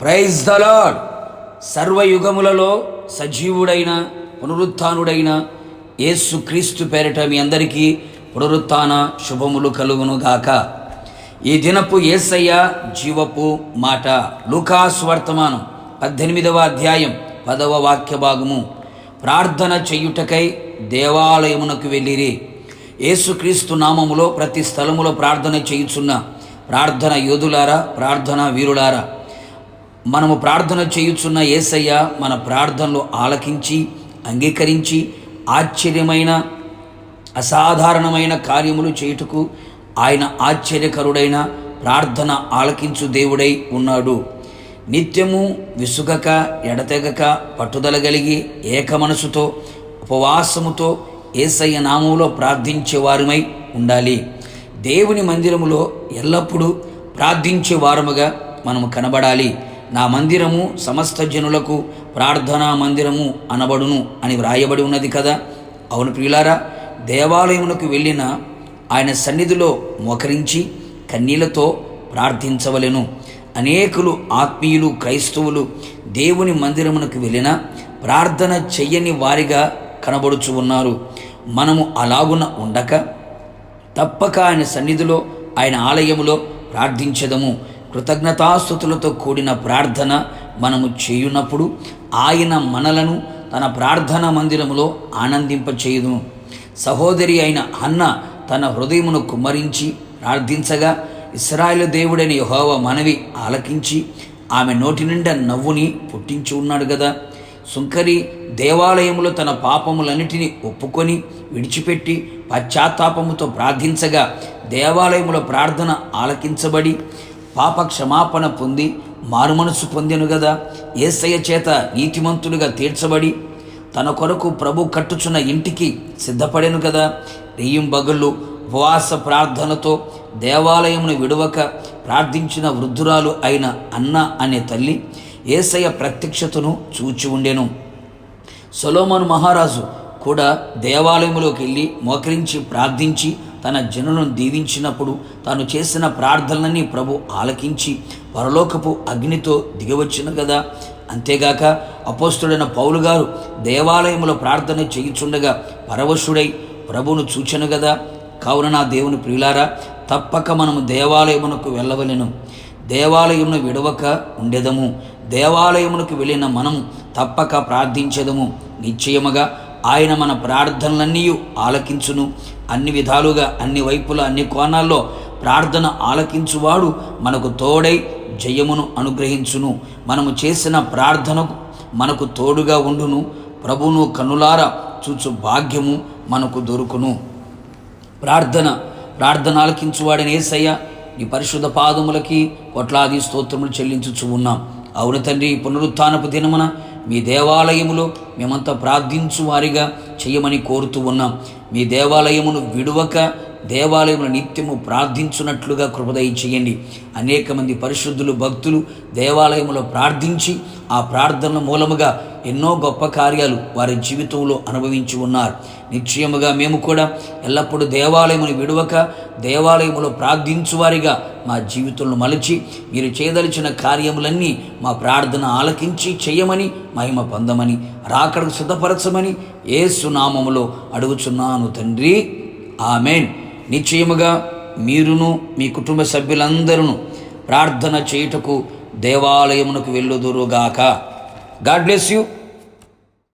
Praise the సర్వయుగములలో సజీవుడైన పునరుత్నుడైన యేసు క్రీస్తు పేరిట మీ అందరికీ పునరుత్న శుభములు కలుగును గాక. ఈ దినపు యేసయ్య జీవపు మాట. లూకాస్ వర్తమానం పద్దెనిమిదవ అధ్యాయం పదవ వాక్య భాగము. ప్రార్థన చెయ్యుటకై దేవాలయమునకు వెళ్ళిరి. యేసుక్రీస్తు నామములో ప్రతి స్థలములో ప్రార్థన చేయుచున్న ప్రార్థన యోధులారా ప్రార్థన వీరులారా మనము ప్రార్థన చేయుచున్న యేసయ్య మన ప్రార్థనలు ఆలకించి అంగీకరించి ఆశ్చర్యమైన అసాధారణమైన కార్యములు చేయుటకు ఆయన ఆశ్చర్యకరుడైన ప్రార్థన ఆలకించు దేవుడై ఉన్నాడు. నిత్యము విసుగక ఎడతెగక పట్టుదల కలిగి ఏక మనసుతో ఉపవాసముతో ఏసయ్య నామంలో ప్రార్థించే వారమై ఉండాలి. దేవుని మందిరములో ఎల్లప్పుడూ ప్రార్థించే వారముగా మనము కనబడాలి. నా మందిరము సమస్త జనులకు ప్రార్థనా మందిరము అనబడును అని వ్రాయబడి ఉన్నది కదా? అవును ప్రియులారా దేవాలయమునకు వెళ్ళిన ఆయన సన్నిధిలో మోకరించి కన్నీళ్ళతో ప్రార్థించవలెను. అనేకులు ఆత్మీయులు క్రైస్తవులు దేవుని మందిరమునకు వెళ్ళిన ప్రార్థన చెయ్యని వారిగా కనబడుచు ఉన్నారు. మనము అలాగున ఉండక తప్పక ఆయన సన్నిధిలో ఆయన ఆలయములో ప్రార్థించదము. కృతజ్ఞతాస్థుతులతో కూడిన ప్రార్థన మనము చేయునప్పుడు ఆయన మనలను తన ప్రార్థన మందిరములో ఆనందింపచేయును. సహోదరి అయిన అన్న తన హృదయమును కుమ్మరించి ప్రార్థించగా ఇస్రాయేల్ దేవుడైన యహోవ మనవి ఆలకించి ఆమె నోటి నిండా నవ్వుని పుట్టించి ఉన్నాడు కదా సుంకరి దేవాలయములో తన పాపములన్నిటినీ ఒప్పుకొని విడిచిపెట్టి పశ్చాత్తాపముతో ప్రార్థించగా దేవాలయములో ప్రార్థన ఆలకించబడి పాప క్షమాపణ పొంది మారుమనసు పొందెను కదా ఏసయ్య చేత నీతిమంతులుగా తీర్చబడి తన కొరకు ప్రభు కట్టుచున్న ఇంటికి సిద్ధపడెను కదా రెయ్యం బగళ్ళు ఉపవాస ప్రార్థనతో దేవాలయమును విడవక ప్రార్థించిన వృద్ధురాలు అయిన అన్న అనే తల్లి ఏసయ్య ప్రత్యక్షతను చూచి ఉండెను. సొలోమన్ మహారాజు కూడా దేవాలయంలోకి వెళ్ళి మోకరించి ప్రార్థించి తన జనులను దీవించినప్పుడు తాను చేసిన ప్రార్థనలని ప్రభు ఆలకించి పరలోకపు అగ్నితో దిగవచ్చును కదా. అంతేగాక అపోస్తుడైన పౌలు గారు దేవాలయంలో ప్రార్థన చేయుచుండగా పరవశుడై ప్రభును చూచెను కదా కావున నా దేవుని ప్రియులారా తప్పక మనము దేవాలయమునకు వెళ్ళవలెను. దేవాలయమును విడవక ఉండెదము. దేవాలయమునకు వెళ్ళిన మనము తప్పక ప్రార్థించెదము. నిశ్చయముగా ఆయన మన ప్రార్థనలన్నీ ఆలకించును. అన్ని విధాలుగా అన్ని వైపుల అన్ని కోణాల్లో ప్రార్థన ఆలకించువాడు మనకు తోడై జయమును అనుగ్రహించును. మనము చేసిన ప్రార్థనకు మనకు తోడుగా ఉండును. ప్రభును కనులారా చూచు భాగ్యము మనకు దొరుకును. ప్రార్థన ప్రార్థన ఆలకించువాడని ఏసయ్య నీ పరిశుద్ధ పాదములకి కొట్లాది స్తోత్రములు చెల్లించుచు ఉన్నాం. అవును తండ్రి పునరుత్నపు దినమున మీ దేవాలయములో మేమంతా ప్రార్థించు వారిగా చేయమని కోరుతూ ఉన్నాం. మీ దేవాలయమును విడువక దేవాలయమును నిత్యము ప్రార్థించున్నట్లుగా కృపదయ చేయండి అనేక మంది పరిశుద్ధులు భక్తులు దేవాలయములో ప్రార్థించి ఆ ప్రార్థన మూలముగా ఎన్నో గొప్ప కార్యాలు వారి జీవితంలో అనుభవించి ఉన్నారు. నిశ్చయముగా మేము కూడా ఎల్లప్పుడూ దేవాలయమును విడవక దేవాలయములో ప్రార్థించువారిగా మా జీవితంలో మలచి మీరు చేయదలిచిన కార్యములన్నీ మా ప్రార్థన ఆలకించి చేయమని మహిమ పొందమని రాకడకు సిద్ధపరచమని సునామములో అడుగుచున్నాను తండ్రి. ఆమెన్. నిశ్చయముగా మీరును మీ కుటుంబ సభ్యులందరూ ప్రార్థన చేయుటకు దేవాలయమునకు వెళ్ళుదురుగాక. God bless you.